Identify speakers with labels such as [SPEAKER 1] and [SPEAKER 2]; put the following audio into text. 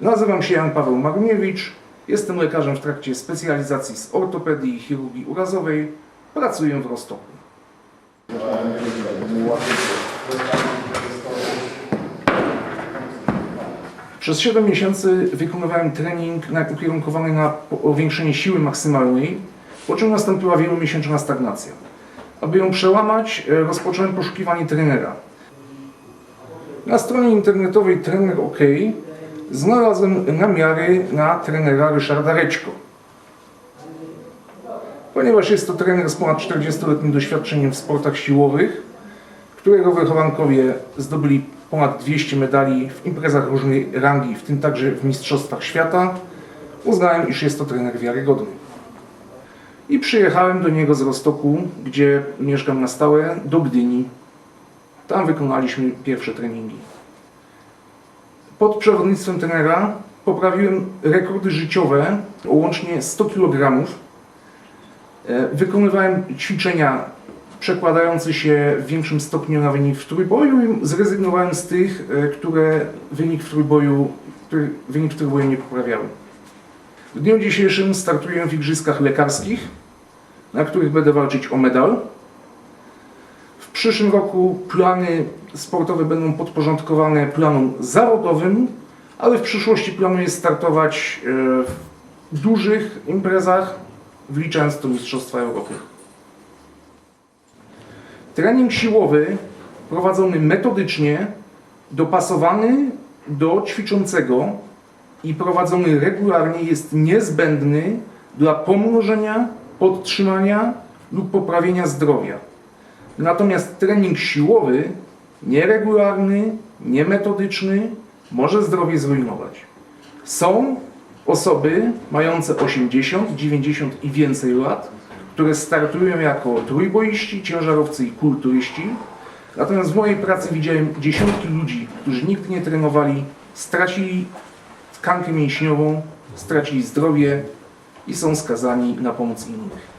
[SPEAKER 1] Nazywam się Jan Paweł Maruniewicz. Jestem lekarzem w trakcie specjalizacji z ortopedii i chirurgii urazowej. Pracuję w Rostoku. Przez 7 miesięcy wykonywałem trening ukierunkowany na powiększenie siły maksymalnej, po czym nastąpiła wielomiesięczna stagnacja. Aby ją przełamać, e, rozpocząłem poszukiwanie trenera. Na stronie internetowej Trener OK znalazłem namiary na trenera Ryszarda Rećko. Ponieważ jest to trener z ponad 40-letnim doświadczeniem w sportach siłowych, którego wychowankowie zdobyli ponad 200 medali w imprezach różnej rangi, w tym także w Mistrzostwach Świata, uznałem, iż jest to trener wiarygodny. I przyjechałem do niego z Rostoku, gdzie mieszkam na stałe, do Gdyni. Tam wykonaliśmy pierwsze treningi. Pod przewodnictwem trenera poprawiłem rekordy życiowe o łącznie 100 kg. E, Wykonywałem ćwiczenia przekładające się w większym stopniu na wynik w trójboju i zrezygnowałem z tych, e, które wynik w trójboju, który wynik w trójboju nie poprawiały. W dniu dzisiejszym startuję w igrzyskach lekarskich, na których będę walczyć o medal. Przyszłym roku plany sportowe będą podporządkowane planom zawodowym, ale w przyszłości planuję startować e, w dużych imprezach, wliczając to Mistrzostwa Europy. Trening siłowy prowadzony metodycznie, dopasowany do ćwiczącego i prowadzony regularnie jest niezbędny dla pomnożenia, podtrzymania lub poprawienia zdrowia. Natomiast trening siłowy, nieregularny, niemetodyczny, może zdrowie zrujnować. Są osoby mające 80, 90 i więcej lat, które startują jako trójboiści, ciężarowcy i kulturyści. Natomiast w mojej pracy widziałem dziesiątki ludzi, którzy nigdy nie trenowali, stracili tkankę mięśniową, stracili zdrowie i są skazani na pomoc innych.